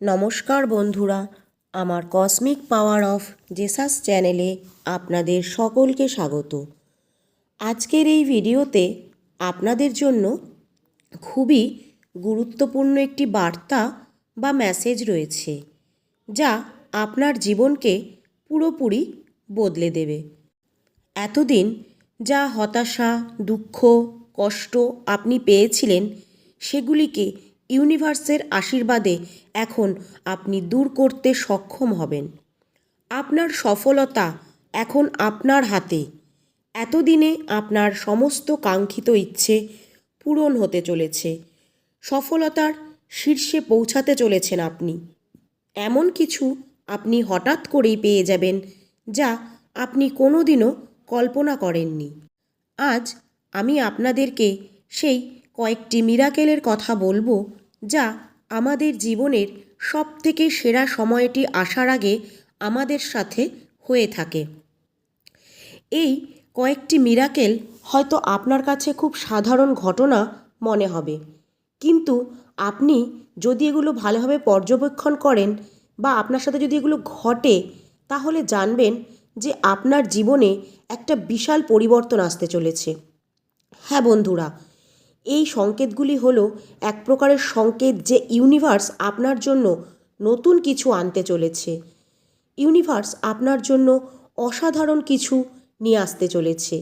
নমস্কার বন্ধুরা, আমার কসমিক পাওয়ার অফ জেসাস চ্যানেলে আপনাদের সকলকে স্বাগত। আজকের এই ভিডিওতে আপনাদের জন্য খুবই গুরুত্বপূর্ণ একটি বার্তা বা মেসেজ রয়েছে, যা আপনার জীবনকে পুরোপুরি বদলে দেবে। এতদিন যা হতাশা, দুঃখ, কষ্ট আপনি পেয়েছিলেন, সেগুলিকে ইউনিভার্সের আশীর্বাদে এখন আপনি দূর করতে সক্ষম হবেন। আপনার সফলতা এখন আপনার হাতে। এতদিনে আপনার সমস্ত কাঙ্ক্ষিত ইচ্ছে পূরণ হতে চলেছে। সফলতার শীর্ষে পৌঁছাতে চলেছেন আপনি। এমন কিছু আপনি হঠাৎ করেই পেয়ে যাবেন যা আপনি কোনোদিনও কল্পনা করেননি। আজ আমি আপনাদেরকে সেই কয়েকটি মিরাকেলের কথা বলব, যা আমাদের জীবনের সব থেকে সেরা সময়টি আসার আগে আমাদের সাথে হয়ে থাকে। এই কয়েকটি মিরাকেল হয়তো আপনার কাছে খুব সাধারণ ঘটনা মনে হবে, কিন্তু আপনি যদি এগুলো ভালোভাবে পর্যবেক্ষণ করেন বা আপনার সাথে যদি এগুলো ঘটে, তাহলে জানবেন যে আপনার জীবনে একটা বিশাল পরিবর্তন আসতে চলেছে। হ্যাঁ বন্ধুরা এই সংকেতগুলি হলো এক প্রকারের সংকেত যে ইউনিভার্স আপনার জন্য নতুন কিছু আনতে চলেছে। ইউনিভার্স আপনার জন্য অসাধারণ কিছু নিয়ে আসতে চলেছে।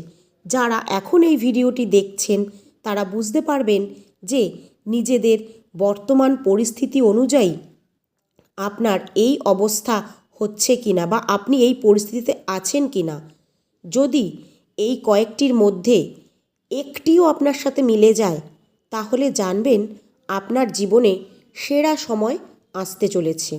যারা এখন এই ভিডিওটি দেখছেন, তারা বুঝতে পারবেন যে নিজেদের বর্তমান পরিস্থিতি অনুযায়ী আপনার এই অবস্থা হচ্ছে কিনা বা আপনি এই পরিস্থিতিতে আছেন কিনা। যদি এই কয়েকটির মধ্যে একটিও আপনার সাথে মিলে যায়, তাহলে জানবেন আপনার জীবনে সেরা সময় আসতে চলেছে।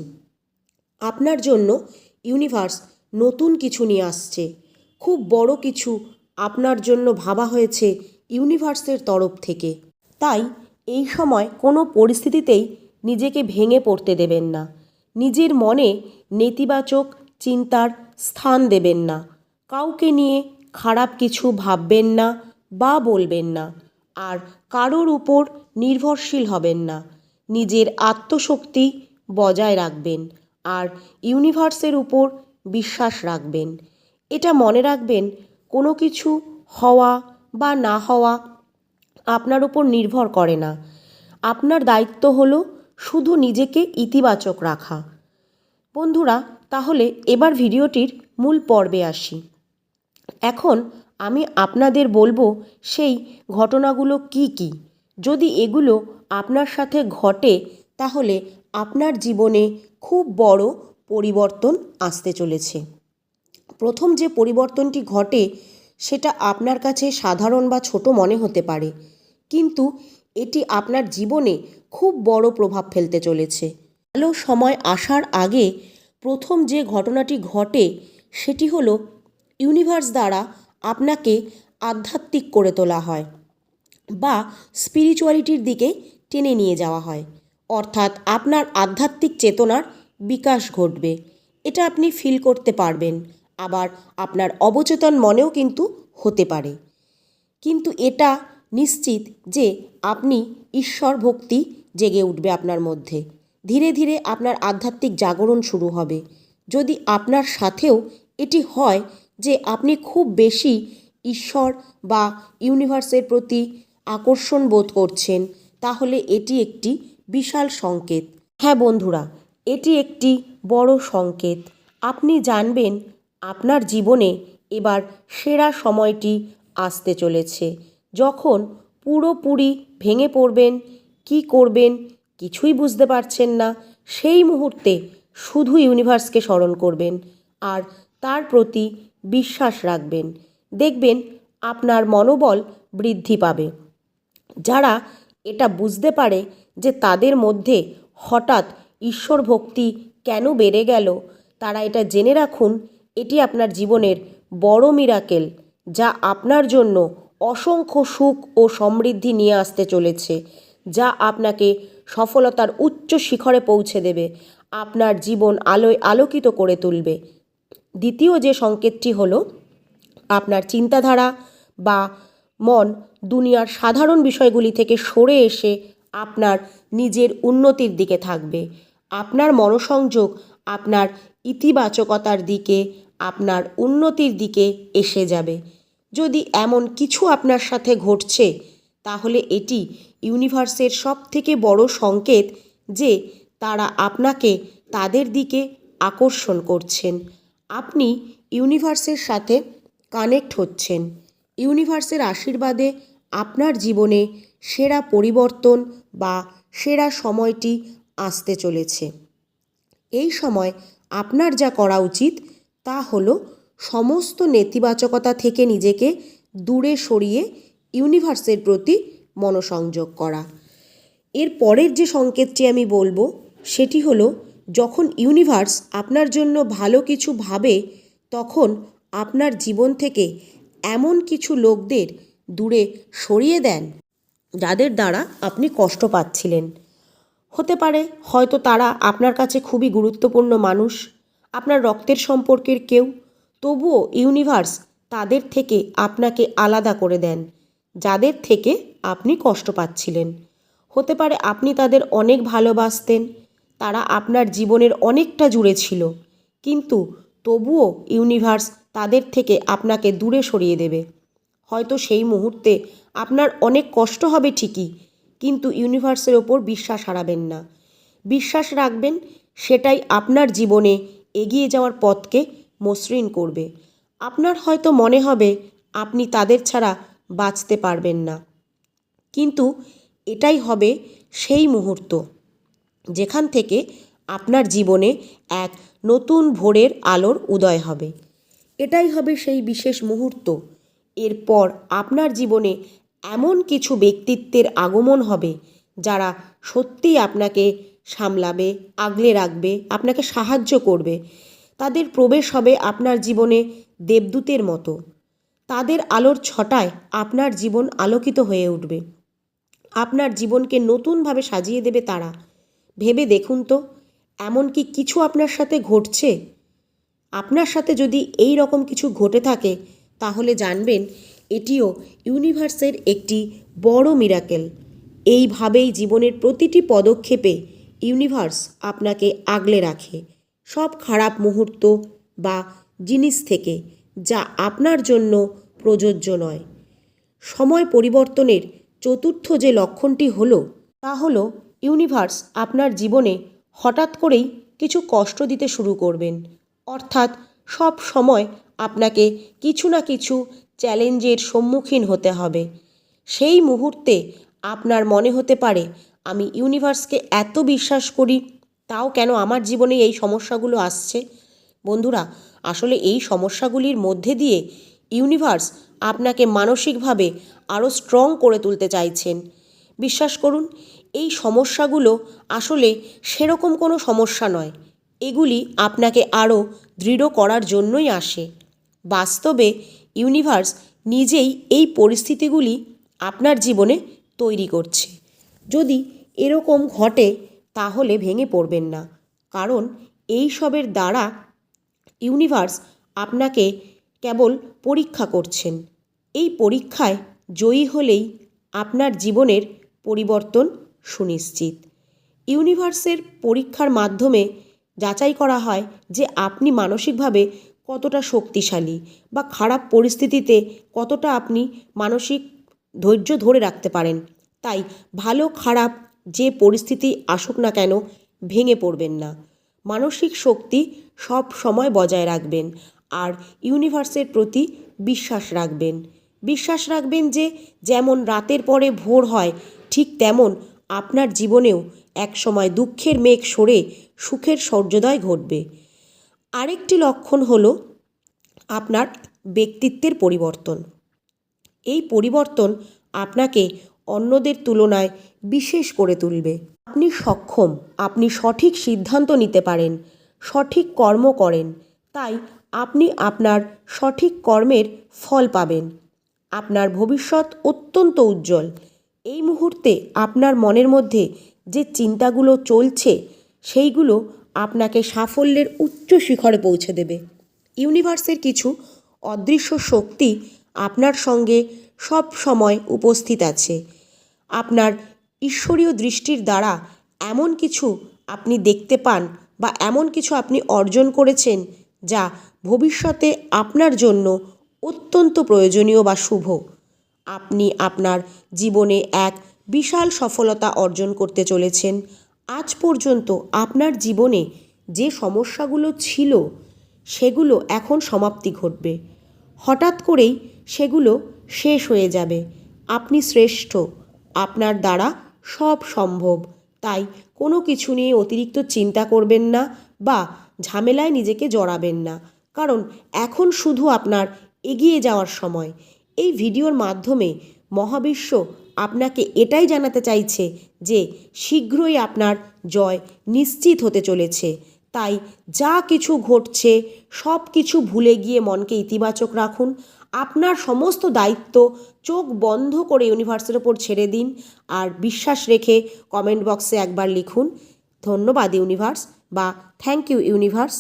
আপনার জন্য ইউনিভার্স নতুন কিছু নিয়ে আসছে। খুব বড় কিছু আপনার জন্য ভাবা হয়েছে ইউনিভার্সের তরফ থেকে। তাই এই সময় কোনো পরিস্থিতিতেই নিজেকে ভেঙে পড়তে দেবেন না। নিজের মনে নেতিবাচক চিন্তার স্থান দেবেন না। কাউকে নিয়ে খারাপ কিছু ভাববেন না। বা বলবেন না। আর কারোর উপর নির্ভরশীল হবেন না। নিজের আত্মশক্তি বজায় রাখবেন আর ইউনিভার্সের উপর বিশ্বাস রাখবেন। এটা মনে রাখবেন, কোনো কিছু হওয়া বা না হওয়া আপনার উপর নির্ভর করে না। আপনার দায়িত্ব হলো শুধু নিজেকে ইতিবাচক রাখা। বন্ধুরা, তাহলে এবার ভিডিওটির মূল পর্বে আসি। এখন আমি আপনাদের বলব, সেই ঘটনাগুলো কি কি? যদি এগুলো আপনার সাথে ঘটে, তাহলে আপনার জীবনে খুব বড় পরিবর্তন আসতে চলেছে। প্রথম যে পরিবর্তনটি ঘটে, সেটা আপনার কাছে সাধারণ বা ছোট মনে হতে পারে। কিন্তু এটি আপনার জীবনে খুব বড় প্রভাব ফেলতে চলেছে। ভালো সময় আসার আগে প্রথম যে ঘটনাটি ঘটে, সেটি হলো ইউনিভার্স দ্বারা আপনাকে আধ্যাত্মিক করে তোলা হয় বা স্পিরিচুয়ালিটির দিকে টেনে নিয়ে যাওয়া হয়। অর্থাৎ আপনার আধ্যাত্মিক চেতনার বিকাশ ঘটবে। এটা আপনি ফিল করতে পারবেন। আবার আপনার অবচেতন মনেও কিন্তু হতে পারে। কিন্তু এটা নিশ্চিত যে আপনি ঈশ্বর ভক্তি জেগে উঠবে আপনার মধ্যে। ধীরে ধীরে আপনার আধ্যাত্মিক জাগরণ শুরু হবে। যদি আপনার সাথেও এটি হয় যে আপনি খুব বেশি ঈশ্বর বা ইউনিভার্সের প্রতি আকর্ষণ বোধ করছেন, তাহলে এটি একটি বিশাল সংকেত। হ্যাঁ বন্ধুরা, এটি একটি বড় সংকেত। আপনি জানবেন আপনার জীবনে এবার সেরা সময়টি আসতে চলেছে। যখন পুরোপুরি ভেঙে পড়বেন, কি করবেন কিছুই বুঝতে পারছেন না, সেই মুহূর্তে শুধু ইউনিভার্সকে স্মরণ করবেন। আর তার প্রতি বিশ্বাস রাখবেন। দেখবেন আপনার মনোবল বৃদ্ধি পাবে। যারা এটা বুঝতে পারে যে তাদের মধ্যে হঠাৎ ঈশ্বর ভক্তি কেন বেড়ে গেল, তারা এটা জেনে রাখুন, এটি আপনার জীবনের বড় মিরাকেল যা আপনার জন্য অসংখ্য সুখ ও সমৃদ্ধি নিয়ে আসতে চলেছে, যা আপনাকে সফলতার উচ্চ শিখরে পৌঁছে দেবে, আপনার জীবন আলোয় আলোকিত করে তুলবে। দ্বিতীয় যে সংকেতটি হল, আপনার চিন্তাধারা বা মন দুনিয়ার সাধারণ বিষয়গুলি থেকে সরে এসে আপনার নিজের উন্নতির দিকে থাকবে। আপনার মনোসংযোগ আপনার ইতিবাচকতার দিকে, আপনার উন্নতির দিকে এসে যাবে। যদি এমন কিছু আপনার সাথে ঘটছে, তাহলে এটি ইউনিভার্সের সব থেকে বড় সংকেত যে তারা আপনাকে তাদের দিকে আকর্ষণ করছেন। আপনি ইউনিভার্সের সাথে কানেক্ট হচ্ছেন। ইউনিভার্সের আশীর্বাদে আপনার জীবনে সেরা পরিবর্তন বা সেরা সময়টি আসতে চলেছে। এই সময় আপনার যা করা উচিত তা হলো সমস্ত নেতিবাচকতা থেকে নিজেকে দূরে সরিয়ে ইউনিভার্সের প্রতি মনোসংযোগ করা। এর পরের যে সংকেতটি আমি বলব, সেটি হলো যখন ইউনিভার্স আপনার জন্য ভালো কিছু ভাবে, তখন আপনার জীবন থেকে এমন কিছু লোকদের দূরে সরিয়ে দেন, যাদের দ্বারা আপনি কষ্ট পাচ্ছিলেন। হতে পারে হয়তো তারা আপনার কাছে খুবই গুরুত্বপূর্ণ মানুষ, আপনার রক্তের সম্পর্কের কেউ, তবুও ইউনিভার্স তাদের থেকে আপনাকে আলাদা করে দেন, যাদের থেকে আপনি কষ্ট পাচ্ছিলেন। হতে পারে আপনি তাদের অনেক ভালোবাসতেন তারা আপনার জীবনের অনেকটা জুড়ে ছিল। কিন্তু তবুও ইউনিভার্স তাদের থেকে আপনাকে দূরে সরিয়ে দেবে। হয়তো সেই মুহূর্তে আপনার অনেক কষ্ট হবে ঠিকই, কিন্তু ইউনিভার্সের ওপর বিশ্বাস হারাবেন না। বিশ্বাস রাখবেন, সেটাই আপনার জীবনে এগিয়ে যাওয়ার পথকে মসৃণ করবে। আপনার হয়তো মনে হবে, আপনি তাদের ছাড়া বাঁচতে পারবেন না। কিন্তু এটাই হবে সেই মুহূর্ত। যেখান থেকে আপনার জীবনে এক নতুন ভোরের আলোর উদয় হবে। এটাই হবে সেই বিশেষ মুহূর্ত। এরপর আপনার জীবনে এমন কিছু ব্যক্তিত্বের আগমন হবে, যারা সত্যিই আপনাকে সামলাবে, আগলে রাখবে, আপনাকে সাহায্য করবে। তাদের প্রবেশ হবে আপনার জীবনে দেবদূতের মতো। তাদের আলোর ছটায় আপনার জীবন আলোকিত হয়ে উঠবে। আপনার জীবনকে নতুনভাবে সাজিয়ে দেবে তারা। ভেবে দেখুন তো, এমন কি কিছু আপনার সাথে ঘটছে? আপনার সাথে যদি এই রকম কিছু ঘটে থাকে, তাহলে জানবেন এটিও ইউনিভার্সের একটি বড় মিরাকেল এইভাবেই জীবনের প্রতিটি পদক্ষেপে ইউনিভার্স আপনাকে আগলে রাখে। সব খারাপ মুহূর্ত বা জিনিস থেকে, যা আপনার জন্য প্রযোজ্য নয়। সময় পরিবর্তনের চতুর্থ যে লক্ষণটি হলো, তা হলো ইউনিভার্স আপনার জীবনে হঠাৎ করেই কিছু কষ্ট দিতে শুরু করবেন। অর্থাৎ সব সময় আপনাকে কিছু না কিছু চ্যালেঞ্জের সম্মুখীন হতে হবে। সেই মুহূর্তে আপনার মনে হতে পারে, আমি ইউনিভার্সকে এত বিশ্বাস করি, তাও কেন আমার জীবনে এই সমস্যাগুলো আসছে? বন্ধুরা, আসলে এই সমস্যাগুলির মধ্যে দিয়ে ইউনিভার্স আপনাকে মানসিকভাবে আরও স্ট্রং করে তুলতে চাইছেন। বিশ্বাস করুন এই সমস্যাগুলো আসলে সেরকম কোনো সমস্যা নয়। এগুলি আপনাকে আরও দৃঢ় করার জন্যই আসে। বাস্তবে ইউনিভার্স নিজেই এই পরিস্থিতিগুলি আপনার জীবনে তৈরি করছে। যদি এরকম ঘটে, তাহলে ভেঙে পড়বেন না। কারণ এই সবের দ্বারা ইউনিভার্স আপনাকে কেবল পরীক্ষা করছেন। এই পরীক্ষায় জয়ী হলেই আপনার জীবনের পরিবর্তন সুনিশ্চিত। ইউনিভার্সের পরীক্ষার মাধ্যমে যাচাই করা হয় যে আপনি মানসিকভাবে কতটা শক্তিশালী বা খারাপ পরিস্থিতিতে কতটা আপনি মানসিক ধৈর্য ধরে রাখতে পারেন। তাই ভালো খারাপ যে পরিস্থিতি আসুক না কেন ভেঙে পড়বেন না। মানসিক শক্তি সব সময় বজায় রাখবেন আর ইউনিভার্সের প্রতি বিশ্বাস রাখবেন। বিশ্বাস রাখবেন যে যেমন রাতের পরে ভোর হয় ঠিক তেমন আপনার জীবনেও একসময় দুঃখের মেঘ সরে সুখের সূর্যোদয় ঘটবে। আরেকটি লক্ষণ হল আপনার ব্যক্তিত্বের পরিবর্তন। এই পরিবর্তন আপনাকে অন্যদের তুলনায় বিশেষ করে তুলবে। আপনি সক্ষম, আপনি সঠিক সিদ্ধান্ত নিতে পারেন, সঠিক কর্ম করেন, তাই আপনি আপনার সঠিক কর্মের ফল পাবেন। আপনার ভবিষ্যৎ অত্যন্ত উজ্জ্বল। এই মুহূর্তে আপনার মনের মধ্যে যে চিন্তাগুলো চলছে, সেইগুলো আপনাকে সাফল্যের উচ্চ শিখরে পৌঁছে দেবে। ইউনিভার্সের কিছু অদৃশ্য শক্তি আপনার সঙ্গে সব সময় উপস্থিত আছে। আপনার ঈশ্বরীয় দৃষ্টির দ্বারা এমন কিছু আপনি দেখতে পান বা এমন কিছু আপনি অর্জন করেছেন, যা ভবিষ্যতে আপনার জন্য অত্যন্ত প্রয়োজনীয় বা শুভ। আপনি আপনার জীবনে এক বিশাল সফলতা অর্জন করতে চলেছেন। আজ পর্যন্ত আপনার জীবনে যে সমস্যাগুলো ছিল, সেগুলো এখন সমাপ্তি ঘটবে। হঠাৎ করেই সেগুলো শেষ হয়ে যাবে। আপনি শ্রেষ্ঠ, আপনার দ্বারা সব সম্ভব। তাই কোনো কিছু নিয়ে অতিরিক্ত চিন্তা করবেন না বা ঝামেলায় নিজেকে জড়াবেন না। কারণ এখন শুধু আপনার এগিয়ে যাওয়ার সময়। এই ভিডিওর মাধ্যমে মহাবিশ্ব আপনাকে এটাই জানাতে চাইছে যে শীঘ্রই আপনার জয় নিশ্চিত হতে চলেছে। তাই যা কিছু ঘটছে, সব কিছু ভুলে গিয়ে মনকে ইতিবাচক রাখুন। আপনার সমস্ত দায়িত্ব চোখ বন্ধ করে ইউনিভার্সের ওপর ছেড়ে দিন আর বিশ্বাস রেখে কমেন্ট বক্সে একবার লিখুন, ধন্যবাদ ইউনিভার্স বা থ্যাংক ইউ ইউনিভার্স